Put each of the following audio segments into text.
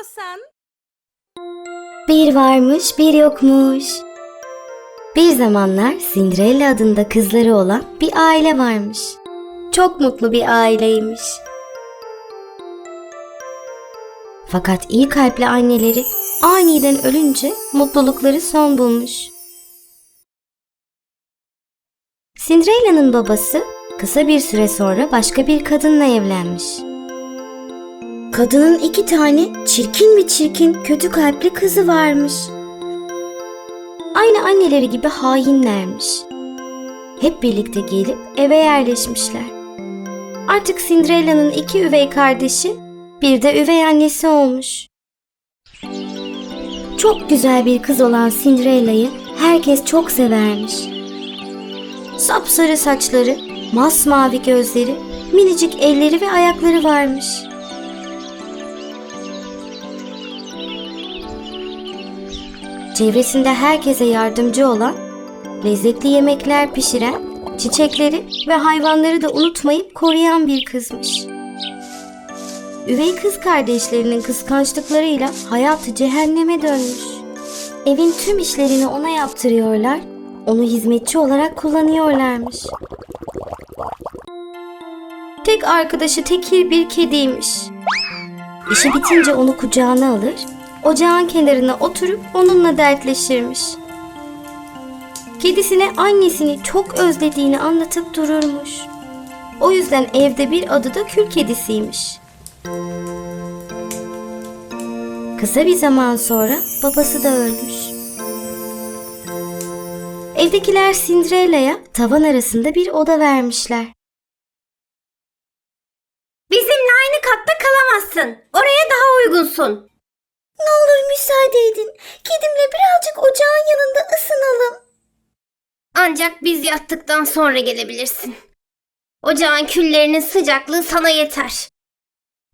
istiyorsan. Bir varmış bir yokmuş. Bir zamanlar Cinderella adında kızları olan bir aile varmış. Çok mutlu bir aileymiş. Fakat iyi kalpli anneleri aniden ölünce mutlulukları son bulmuş. Cinderella'nın babası kısa bir süre sonra başka bir kadınla evlenmiş. Kadının iki tane çirkin mi çirkin kötü kalpli kızı varmış. Aynı anneleri gibi hainlermiş. Hep birlikte gelip eve yerleşmişler. Artık Cinderella'nın iki üvey kardeşi, bir de üvey annesi olmuş. Çok güzel bir kız olan Cinderella'yı herkes çok severmiş. Sapsarı saçları, masmavi gözleri, minicik elleri ve ayakları varmış. Çevresinde herkese yardımcı olan, lezzetli yemekler pişiren, çiçekleri ve hayvanları da unutmayıp koruyan bir kızmış. Üvey kız kardeşlerinin kıskançlıklarıyla hayatı cehenneme dönmüş. Evin tüm işlerini ona yaptırıyorlar, onu hizmetçi olarak kullanıyorlarmış. Tek arkadaşı tekir bir kediymiş. İşi bitince onu kucağına alır, ocağın kenarına oturup onunla dertleşirmiş. Kedisine annesini çok özlediğini anlatıp dururmuş. O yüzden evde bir adı da kül kedisiymiş. Kısa bir zaman sonra babası da ölmüş. Evdekiler Cinderella'ya tavan arasında bir oda vermişler. Bizimle aynı katta kalamazsın. Oraya daha uygunsun. Ne olur müsaade edin. Kedimle birazcık ocağın yanında ısınalım. Ancak biz yattıktan sonra gelebilirsin. Ocağın küllerinin sıcaklığı sana yeter.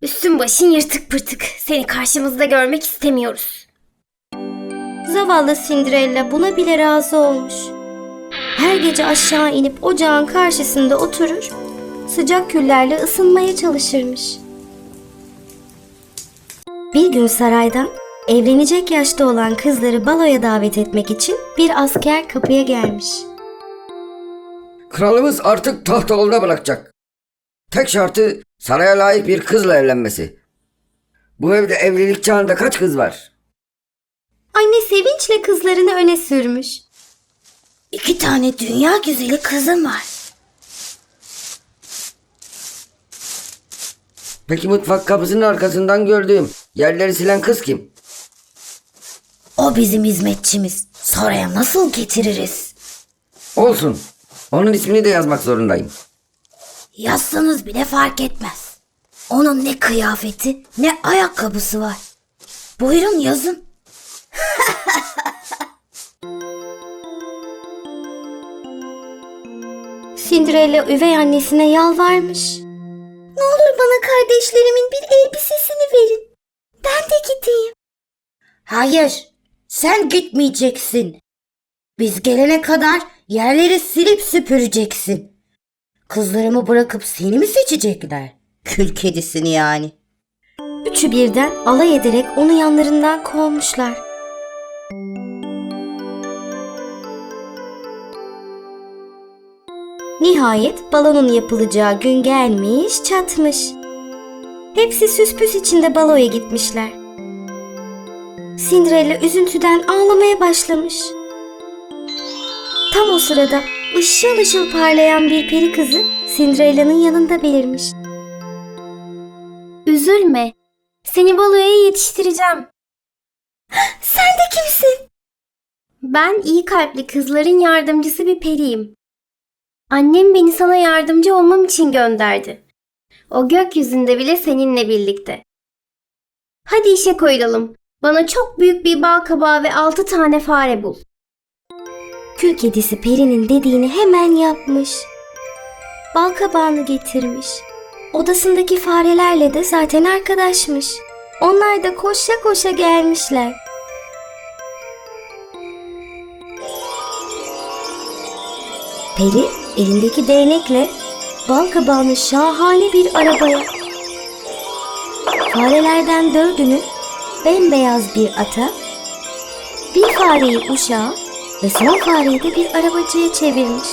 Üstün başın yırtık pırtık. Seni karşımızda görmek istemiyoruz. Zavallı Cinderella buna bile razı olmuş. Her gece aşağı inip ocağın karşısında oturur, sıcak küllerle ısınmaya çalışırmış. Bir gün saraydan evlenecek yaşta olan kızları baloya davet etmek için bir asker kapıya gelmiş. Kralımız artık taht oğluna bırakacak. Tek şartı saraya layık bir kızla evlenmesi. Bu evde evlilik çağında kaç kız var? Anne sevinçle kızlarını öne sürmüş. İki tane dünya güzeli kızım var. Peki mutfak kapısının arkasından gördüğüm yerleri silen kız kim? O bizim hizmetçimiz. Saraya nasıl getiririz? Olsun. Onun ismini de yazmak zorundayım. Yazsanız bile fark etmez. Onun ne kıyafeti ne ayakkabısı var. Buyurun yazın. Cinderella üvey annesine yalvarmış. Ne olur bana kardeşlerimin bir elbisesini verin. Ben de gideyim. Hayır, sen gitmeyeceksin. Biz gelene kadar yerleri silip süpüreceksin. Kızlarımı bırakıp seni mi seçecekler? Kül kedisini yani. Üçü birden alay ederek onu yanlarından kovmuşlar. Nihayet balonun yapılacağı gün gelmiş çatmış. Hepsi süspüs içinde baloya gitmişler. Cinderella üzüntüden ağlamaya başlamış. Tam o sırada ışıl ışıl parlayan bir peri kızı Cinderella'nın yanında belirmiş. Üzülme. Seni baloya yetiştireceğim. Sen de kimsin? Ben iyi kalpli kızların yardımcısı bir periyim. Annem beni sana yardımcı olmam için gönderdi. O gökyüzünde bile seninle birlikte. Hadi işe koyulalım. Bana çok büyük bir bal kabağı ve altı tane fare bul. Kül kedisi perinin dediğini hemen yapmış. Bal kabağını getirmiş. Odasındaki farelerle de zaten arkadaşmış. Onlar da koşa koşa gelmişler. Peri elindeki değnekle bal kabağını şahane bir arabaya. Farelerden dördünü bembeyaz bir ata, bir fareyi uşağa ve son fareyi de bir arabacıya çevirmiş.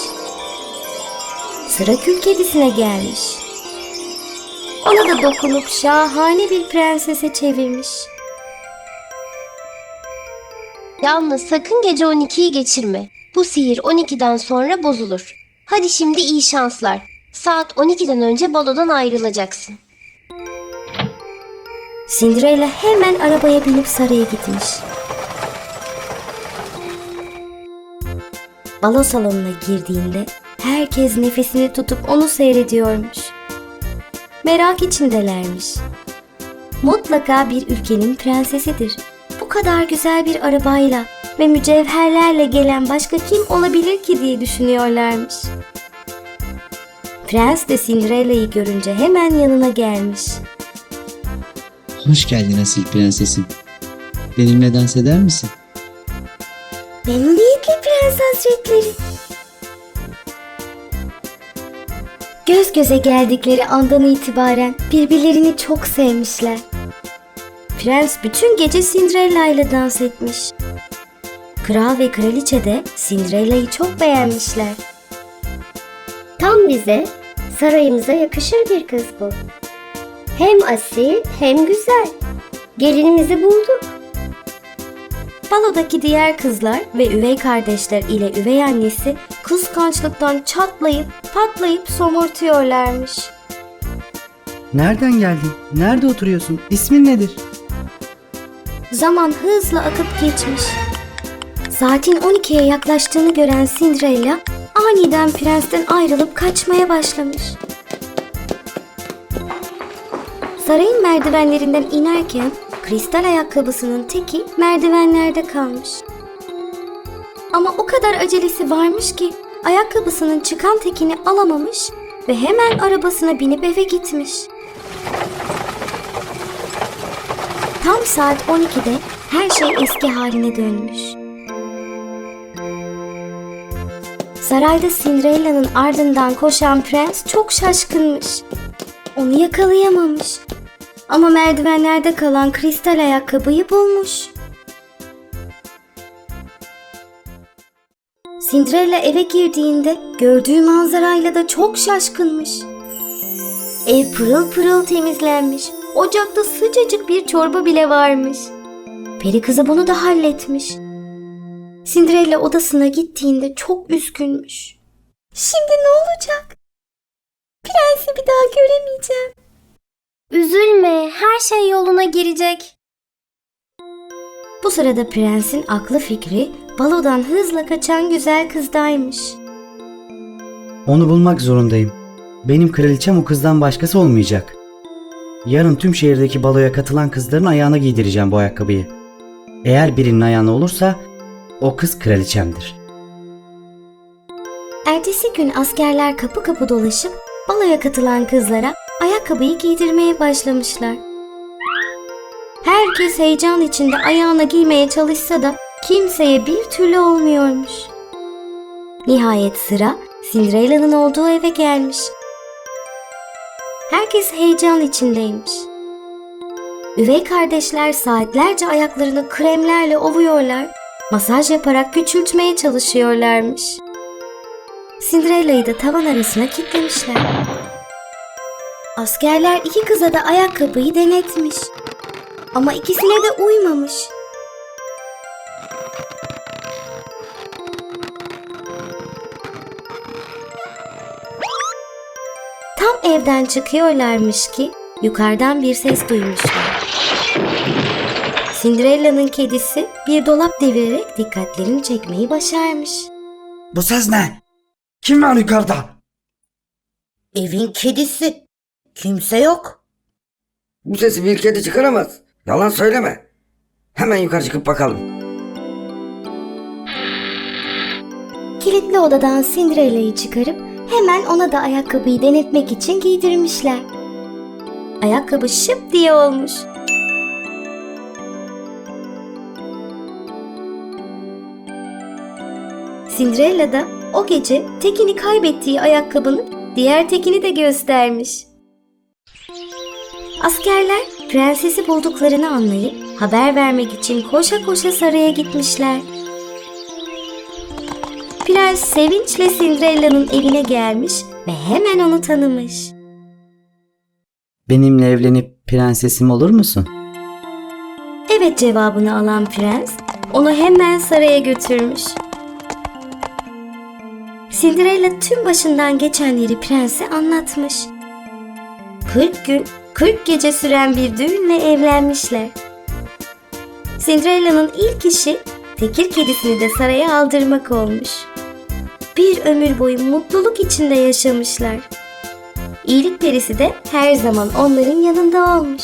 Sıra kül kedisine gelmiş. Ona da dokunup şahane bir prensese çevirmiş. Yalnız sakın gece 12'yi geçirme. Bu sihir 12'den sonra bozulur. Hadi şimdi iyi şanslar. Saat 12'den önce balodan ayrılacaksın. Cinderella hemen arabaya binip saraya gitmiş. Balo salonuna girdiğinde herkes nefesini tutup onu seyrediyormuş. Merak içindelermiş. Mutlaka bir ülkenin prensesidir. Bu kadar güzel bir arabayla ve mücevherlerle gelen başka kim olabilir ki diye düşünüyorlarmış. Prens de Cinderella'yı görünce hemen yanına gelmiş. Hoş geldin asil prensesim. Benimle dans eder misin? Memnuniyetle prens hazretleri. Göz göze geldikleri andan itibaren birbirlerini çok sevmişler. Prens bütün gece Cinderella ile dans etmiş. Kral ve kraliçe de Cinderella'yı çok beğenmişler. Tam bize, sarayımıza yakışır bir kız bu. Hem asil hem güzel. Gelinimizi bulduk. Balodaki diğer kızlar ve üvey kardeşler ile üvey annesi kıskançlıktan çatlayıp patlayıp somurtuyorlarmış. Nereden geldin? Nerede oturuyorsun? İsmin nedir? Zaman hızla akıp geçmiş. Saatin 12'ye yaklaştığını gören Cinderella aniden prensten ayrılıp kaçmaya başlamış. Sarayın merdivenlerinden inerken kristal ayakkabısının teki merdivenlerde kalmış. Ama o kadar acelesi varmış ki ayakkabısının çıkan tekini alamamış ve hemen arabasına binip eve gitmiş. Tam saat 12'de her şey eski haline dönmüş. Sarayda Cinderella'nın ardından koşan prens çok şaşkınmış. Onu yakalayamamış. Ama merdivenlerde kalan kristal ayakkabıyı bulmuş. Cinderella eve girdiğinde gördüğü manzarayla da çok şaşkınmış. Ev pırıl pırıl temizlenmiş. Ocakta sıcacık bir çorba bile varmış. Peri kızı bunu da halletmiş. Cinderella odasına gittiğinde çok üzgünmüş. Şimdi ne olacak? Prensi bir daha göremeyeceğim. Üzülme, her şey yoluna girecek. Bu sırada prensin aklı fikri balodan hızla kaçan güzel kızdaymış. Onu bulmak zorundayım. Benim kraliçem o kızdan başkası olmayacak. Yarın tüm şehirdeki baloya katılan kızların ayağına giydireceğim bu ayakkabıyı. Eğer birinin ayağına olursa o kız kraliçemdir. Ertesi gün askerler kapı kapı dolaşıp baloya katılan kızlara ayakkabıyı giydirmeye başlamışlar. Herkes heyecan içinde ayağına giymeye çalışsa da kimseye bir türlü olmuyormuş. Nihayet sıra Cinderella'nın olduğu eve gelmiş. Herkes heyecan içindeymiş. Üvey kardeşler saatlerce ayaklarını kremlerle ovuyorlar, masaj yaparak küçültmeye çalışıyorlarmış. Cinderella'yı da tavan arasına kilitlemişler. Askerler iki kıza da ayakkabıyı denetmiş. Ama ikisine de uymamış. Tam evden çıkıyorlarmış ki yukarıdan bir ses duymuşlar. Cinderella'nın kedisi bir dolap devirerek dikkatlerini çekmeyi başarmış. Bu ses ne? Kim var yukarıda? Evin kedisi. Kimse yok. Bu sesi bir kedi çıkaramaz. Yalan söyleme. Hemen yukarı çıkıp bakalım. Kilitli odadan Cinderella'yı çıkarıp hemen ona da ayakkabıyı denetmek için giydirmişler. Ayakkabı şıp diye olmuş. Cinderella da o gece tekini kaybettiği ayakkabının diğer tekini de göstermiş. Askerler prensesi bulduklarını anlayıp haber vermek için koşa koşa saraya gitmişler. Prens sevinçle Cinderella'nın evine gelmiş ve hemen onu tanımış. Benimle evlenip prensesim olur musun? Evet cevabını alan prens onu hemen saraya götürmüş. Cinderella tüm başından geçenleri prense anlatmış. 40 gün 40 gece süren bir düğünle evlenmişler. Cinderella'nın ilk işi tekir kedisini de saraya aldırmak olmuş. Bir ömür boyu mutluluk içinde yaşamışlar. İyilik perisi de her zaman onların yanında olmuş.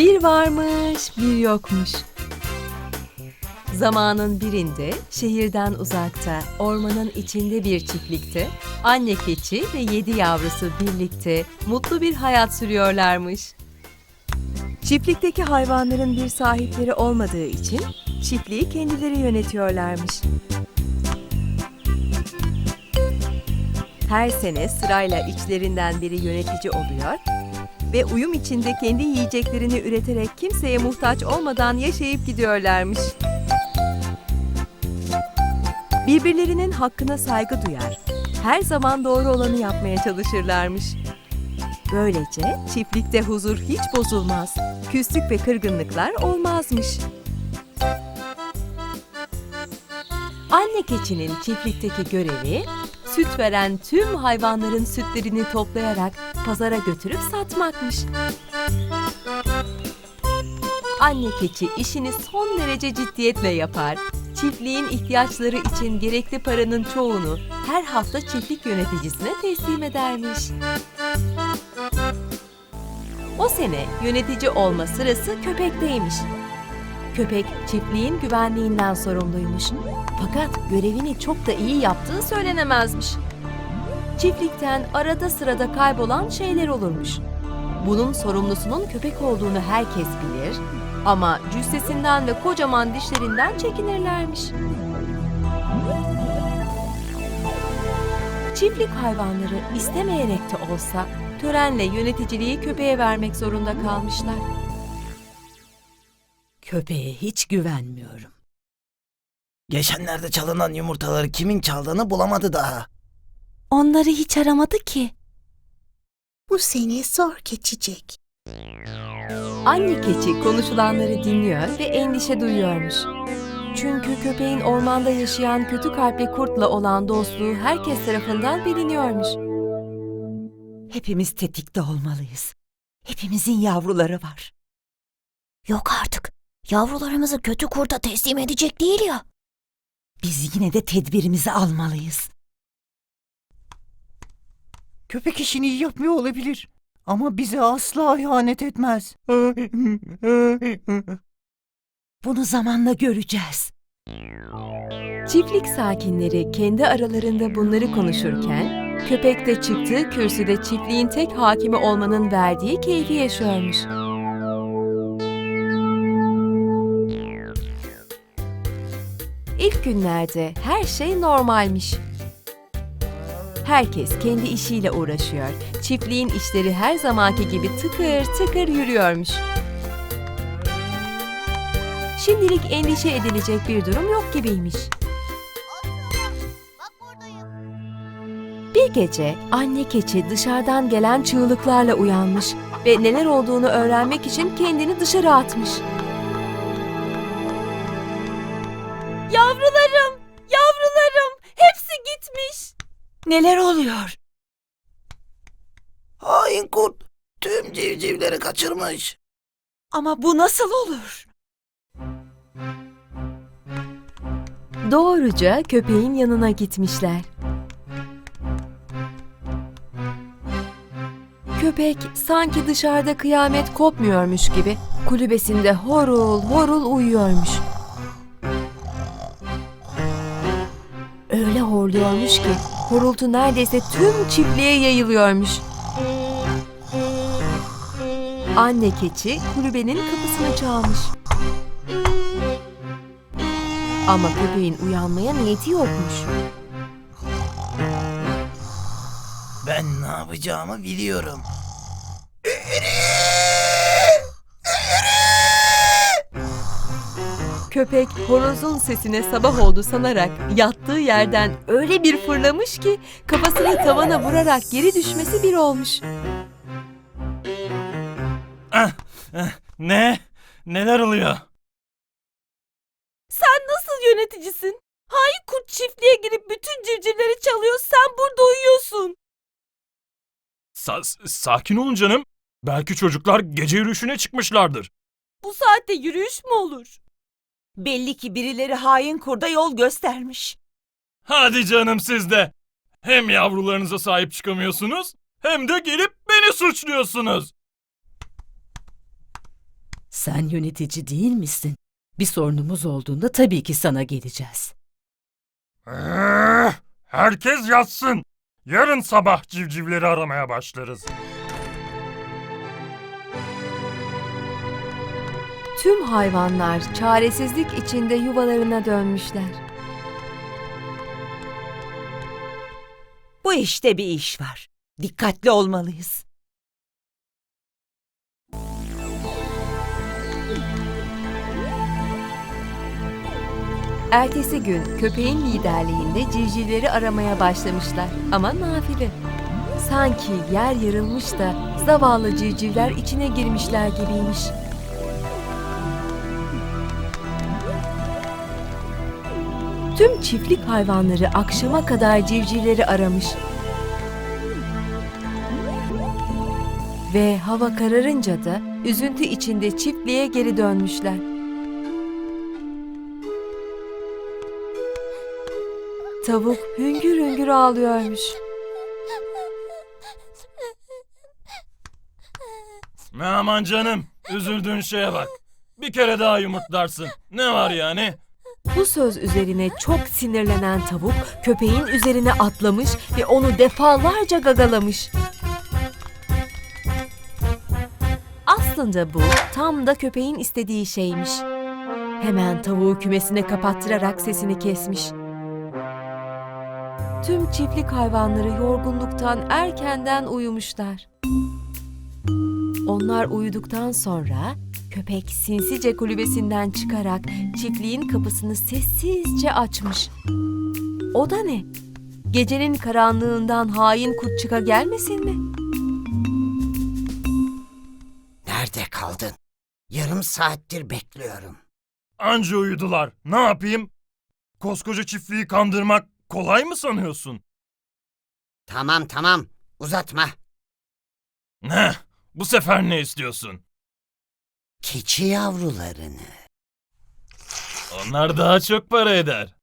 Bir varmış, bir yokmuş. Zamanın birinde şehirden uzakta, ormanın içinde bir çiftlikte anne keçi ve yedi yavrusu birlikte mutlu bir hayat sürüyorlarmış. Çiftlikteki hayvanların bir sahipleri olmadığı için çiftliği kendileri yönetiyorlarmış. Her sene sırayla içlerinden biri yönetici oluyor ve uyum içinde kendi yiyeceklerini üreterek kimseye muhtaç olmadan yaşayıp gidiyorlarmış. Birbirlerinin hakkına saygı duyar, her zaman doğru olanı yapmaya çalışırlarmış. Böylece çiftlikte huzur hiç bozulmaz, küslük ve kırgınlıklar olmazmış. Anne keçinin çiftlikteki görevi süt veren tüm hayvanların sütlerini toplayarak pazara götürüp satmakmış. Anne keçi işini son derece ciddiyetle yapar. Çiftliğin ihtiyaçları için gerekli paranın çoğunu her hafta çiftlik yöneticisine teslim edermiş. O sene yönetici olma sırası köpekteymiş. Köpek çiftliğin güvenliğinden sorumluymuş. Fakat görevini çok da iyi yaptığı söylenemezmiş. Çiftlikten arada sırada kaybolan şeyler olurmuş. Bunun sorumlusunun köpek olduğunu herkes bilir ama cüssesinden ve kocaman dişlerinden çekinirlermiş. Çiftlik hayvanları istemeyerek de olsa törenle yöneticiliği köpeğe vermek zorunda kalmışlar. Köpeğe hiç güvenmiyorum. Geçenlerde çalınan yumurtaları kimin çaldığını bulamadı daha. Onları hiç aramadı ki. Bu seni zor geçecek. Anne keçi konuşulanları dinliyor ve endişe duyuyormuş. Çünkü köpeğin ormanda yaşayan kötü kalpli kurtla olan dostluğu herkes tarafından biliniyormuş. Hepimiz tetikte olmalıyız. Hepimizin yavruları var. Yok artık. Yavrularımızı kötü kurda teslim edecek değil ya. Biz yine de tedbirimizi almalıyız. Köpek işini iyi yapmıyor olabilir. Ama bize asla ihanet etmez. Bunu zamanla göreceğiz. Çiftlik sakinleri kendi aralarında bunları konuşurken, köpek de çıktığı kürsüde çiftliğin tek hakimi olmanın verdiği keyfi yaşıyormuş. Günlerde her şey normalmiş. Herkes kendi işiyle uğraşıyor. Çiftliğin işleri her zamanki gibi tıkır tıkır yürüyormuş. Şimdilik endişe edilecek bir durum yok gibiymiş. Bir gece anne keçi dışarıdan gelen çığlıklarla uyanmış ve neler olduğunu öğrenmek için kendini dışarı atmış. Neler oluyor? Hain kurt tüm civcivleri kaçırmış. Ama bu nasıl olur? Doğruca köpeğin yanına gitmişler. Köpek sanki dışarıda kıyamet kopmuyormuş gibi kulübesinde horul horul uyuyormuş. Horluyormuş ki horultu neredeyse tüm çiftliğe yayılıyormuş. Anne keçi kulübenin kapısını çalmış. Ama köpeğin uyanmaya niyeti yokmuş. Ben ne yapacağımı biliyorum. Köpek horozun sesine sabah oldu sanarak yattığı yerden öyle bir fırlamış ki kafasını tavana vurarak geri düşmesi bir olmuş. Ne? Neler oluyor? Sen nasıl yöneticisin? Hain kurt çiftliğe girip bütün civcivleri çalıyor sen burada uyuyorsun. Sa- sakin olun canım. Belki çocuklar gece yürüyüşüne çıkmışlardır. Bu saatte yürüyüş mü olur? Belli ki birileri hain kurda yol göstermiş. Hadi canım siz de. Hem yavrularınıza sahip çıkamıyorsunuz hem de gelip beni suçluyorsunuz. Sen yönetici değil misin? Bir sorunumuz olduğunda tabii ki sana geleceğiz. Eh, Herkes yatsın. Yarın sabah civcivleri aramaya başlarız. Tüm hayvanlar çaresizlik içinde yuvalarına dönmüşler. Bu işte bir iş var. Dikkatli olmalıyız. Ertesi gün köpeğin liderliğinde civcivleri aramaya başlamışlar ama nafile. Sanki yer yarılmış da zavallı civcivler içine girmişler gibiymiş. Tüm çiftlik hayvanları akşama kadar civcivleri aramış. Ve hava kararınca da üzüntü içinde çiftliğe geri dönmüşler. Tavuk hüngür hüngür ağlıyormuş. Aman canım, üzüldüğün şeye bak. Bir kere daha yumurtlarsın. Ne var yani? Bu söz üzerine çok sinirlenen tavuk köpeğin üzerine atlamış ve onu defalarca gagalamış. Aslında bu tam da köpeğin istediği şeymiş. Hemen tavuğu kümesine kapattırarak sesini kesmiş. Tüm çiftlik hayvanları yorgunluktan erkenden uyumuşlar. Onlar uyuduktan sonra köpek sinsice kulübesinden çıkarak çiftliğin kapısını sessizce açmış. O da ne? Gecenin karanlığından hain kurt çıka gelmesin mi? Nerede kaldın? Yarım saattir bekliyorum. Anca uyudular. Ne yapayım? Koskoca çiftliği kandırmak kolay mı sanıyorsun? Tamam tamam uzatma. Ne? Bu sefer ne istiyorsun? Keçi yavrularını. Onlar daha çok para eder.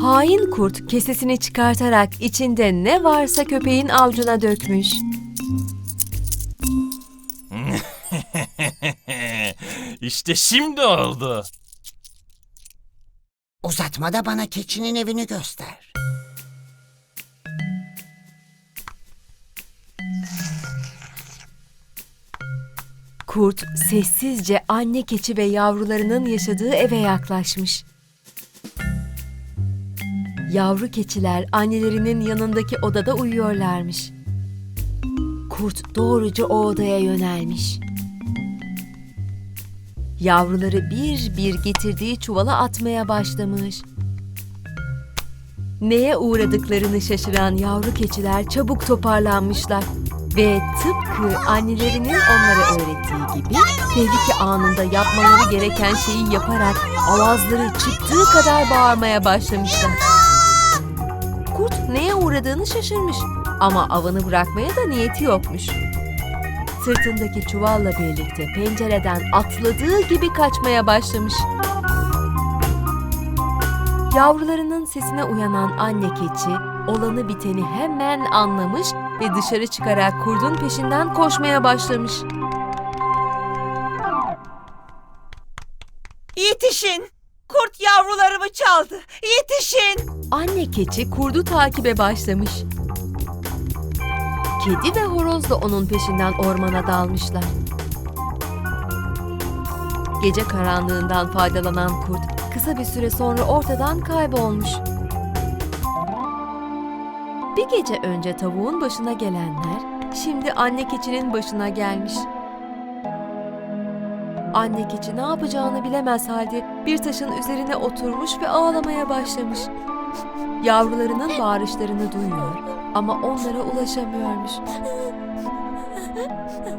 Hain kurt kesesini çıkartarak içinde ne varsa köpeğin avcuna dökmüş. işte şimdi oldu. Uzatma da bana keçinin evini göster. Kurt sessizce anne keçi ve yavrularının yaşadığı eve yaklaşmış. Yavru keçiler annelerinin yanındaki odada uyuyorlarmış. Kurt doğruca o odaya yönelmiş. Yavruları bir bir getirdiği çuvala atmaya başlamış. Neye uğradıklarını şaşıran yavru keçiler çabuk toparlanmışlar ve tıpkı annelerinin onlara öğrettiği gibi tehlike anında yapmaları gereken şeyi yaparak avazları çıktığı kadar bağırmaya başlamışlar. Kurt neye uğradığını şaşırmış ama avını bırakmaya da niyeti yokmuş. Sırtındaki çuvalla birlikte pencereden atladığı gibi kaçmaya başlamış. Yavrularının sesine uyanan anne keçi olanı biteni hemen anlamış ve dışarı çıkarak kurdun peşinden koşmaya başlamış. Yetişin! Kurt yavrularımı çaldı. Yetişin! Anne keçi kurdu takibe başlamış. Kedi ve horoz da onun peşinden ormana dalmışlar. Gece karanlığından faydalanan kurt kısa bir süre sonra ortadan kaybolmuş. Bir gece önce tavuğun başına gelenler şimdi anne keçinin başına gelmiş. Anne keçi ne yapacağını bilemez halde bir taşın üzerine oturmuş ve ağlamaya başlamış. Yavrularının bağırışlarını duyuyor ama onlara ulaşamıyormuş.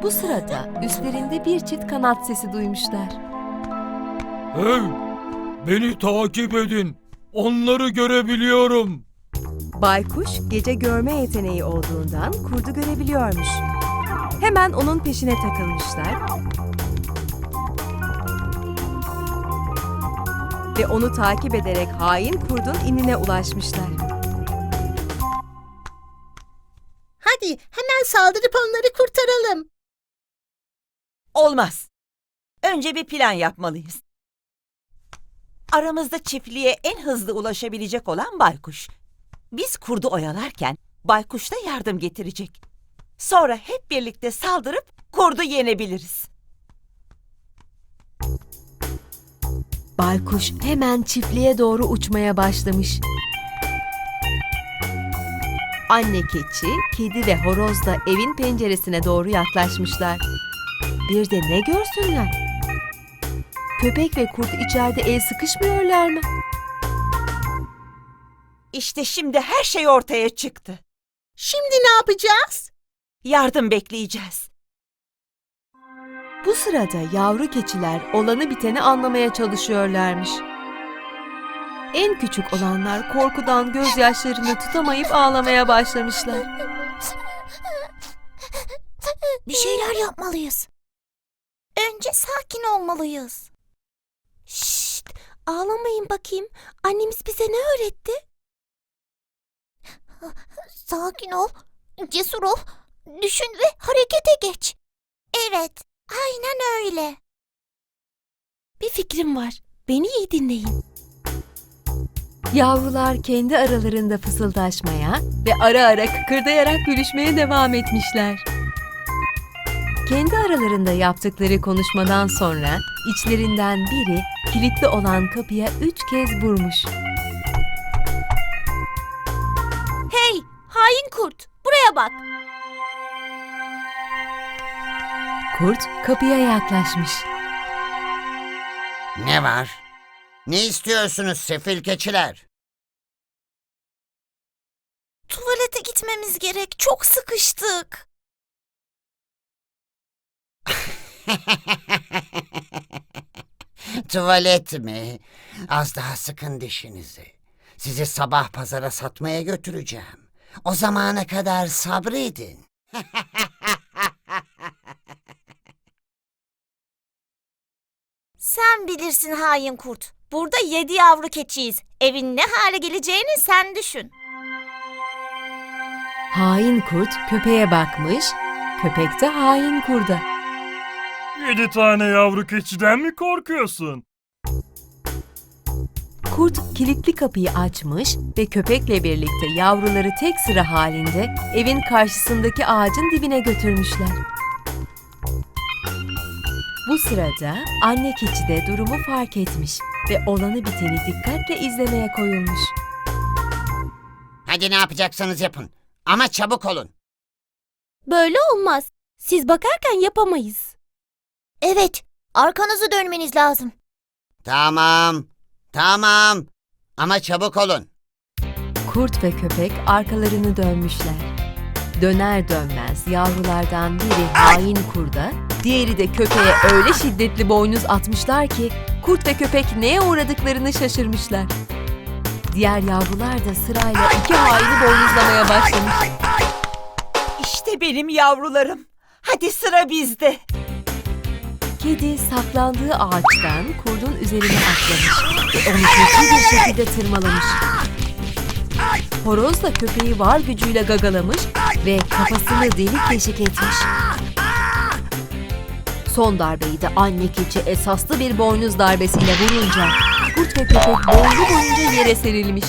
Bu sırada üstlerinde bir çift kanat sesi duymuşlar. Hey! Beni takip edin. Onları görebiliyorum. Baykuş gece görme yeteneği olduğundan kurdu görebiliyormuş. Hemen onun peşine takılmışlar. Ve onu takip ederek hain kurdun inine ulaşmışlar. Hadi hemen saldırıp onları kurtaralım. Olmaz. Önce bir plan yapmalıyız. Aramızda çiftliğe en hızlı ulaşabilecek olan baykuş. Biz kurdu oyalarken baykuş da yardım getirecek. Sonra hep birlikte saldırıp kurdu yenebiliriz. Baykuş hemen çiftliğe doğru uçmaya başlamış. Anne keçi, kedi ve horoz da evin penceresine doğru yaklaşmışlar. Bir de ne görsünler? Köpek ve kurt içeride el sıkışmıyorlar mı? İşte şimdi her şey ortaya çıktı. Şimdi ne yapacağız? Yardım bekleyeceğiz. Bu sırada yavru keçiler olanı biteni anlamaya çalışıyorlarmış. En küçük olanlar korkudan gözyaşlarını tutamayıp ağlamaya başlamışlar. Bir şeyler yapmalıyız. Önce sakin olmalıyız. Şşt, ağlamayın bakayım. Annemiz bize ne öğretti? Sakin ol, cesur ol, düşün ve harekete geç. Evet, aynen öyle. Bir fikrim var. Beni iyi dinleyin. Yavrular kendi aralarında fısıldaşmaya ve ara ara kıkırdayarak gülüşmeye devam etmişler. Kendi aralarında yaptıkları konuşmadan sonra içlerinden biri kilitli olan kapıya üç kez vurmuş. Hain kurt, buraya bak. Kurt kapıya yaklaşmış. Ne var? Ne istiyorsunuz sefil keçiler? Tuvalete gitmemiz gerek. Çok sıkıştık. Tuvalet mi? Az daha sıkın dişinizi. Sizi sabah pazara satmaya götüreceğim. O zamana kadar sabredin. Sen bilirsin hain kurt. Burada yedi yavru keçiyiz. Evin ne hale geleceğini sen düşün. Hain kurt köpeğe bakmış, köpek de hain kurda. Yedi tane yavru keçiden mi korkuyorsun? Kurt kilitli kapıyı açmış ve köpekle birlikte yavruları tek sıra halinde evin karşısındaki ağacın dibine götürmüşler. Bu sırada anne keçi de durumu fark etmiş ve olanı biteni dikkatle izlemeye koyulmuş. Hadi ne yapacaksanız yapın. Ama çabuk olun. Böyle olmaz. Siz bakarken yapamayız. Evet, arkanızı dönmeniz lazım. Tamam. Tamam. Ama çabuk olun. Kurt ve köpek arkalarını dönmüşler. Döner dönmez yavrulardan biri hain kurda, diğeri de köpeğe öyle şiddetli boynuz atmışlar ki kurt ve köpek neye uğradıklarını şaşırmışlar. Diğer yavrular da sırayla iki haini boynuzlamaya başlamış. İşte benim yavrularım. Hadi sıra bizde. Kedi saklandığı ağaçtan kurdun üzerine atlamış ve onu kötü bir şekilde tırmalamış. Horoz da köpeği var gücüyle gagalamış ve kafasını delik deşik etmiş. Son darbeyi de anne keçi esaslı bir boynuz darbesiyle vurunca kurt ve köpek boynu boyunca yere serilmiş.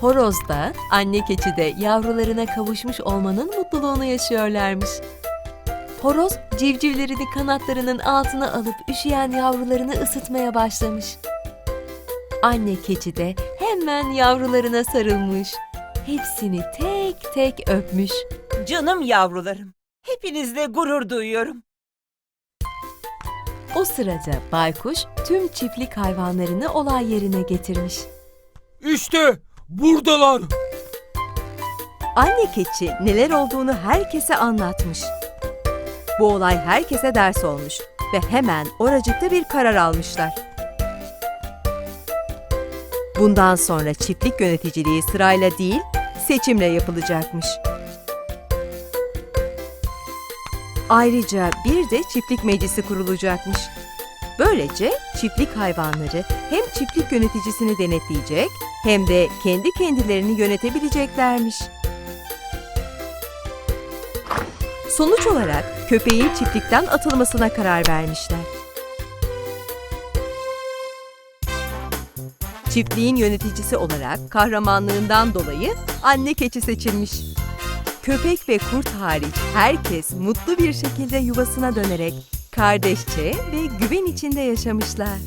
Horoz da anne keçi de yavrularına kavuşmuş olmanın mutluluğunu yaşıyorlarmış. Horoz civcivlerini kanatlarının altına alıp üşüyen yavrularını ısıtmaya başlamış. Anne keçi de hemen yavrularına sarılmış. Hepsini tek tek öpmüş. Canım yavrularım. Hepinizle gurur duyuyorum. O sırada baykuş tüm çiftlik hayvanlarını olay yerine getirmiş. İşte buradalar. Anne keçi neler olduğunu herkese anlatmış. Bu olay herkese ders olmuş ve hemen oracıkta bir karar almışlar. Bundan sonra çiftlik yöneticiliği sırayla değil, seçimle yapılacakmış. Ayrıca bir de çiftlik meclisi kurulacakmış. Böylece çiftlik hayvanları hem çiftlik yöneticisini denetleyecek hem de kendi kendilerini yönetebileceklermiş. Sonuç olarak köpeğin çiftlikten atılmasına karar vermişler. Çiftliğin yöneticisi olarak kahramanlığından dolayı anne keçi seçilmiş. Köpek ve kurt hariç herkes mutlu bir şekilde yuvasına dönerek kardeşçe ve güven içinde yaşamışlar.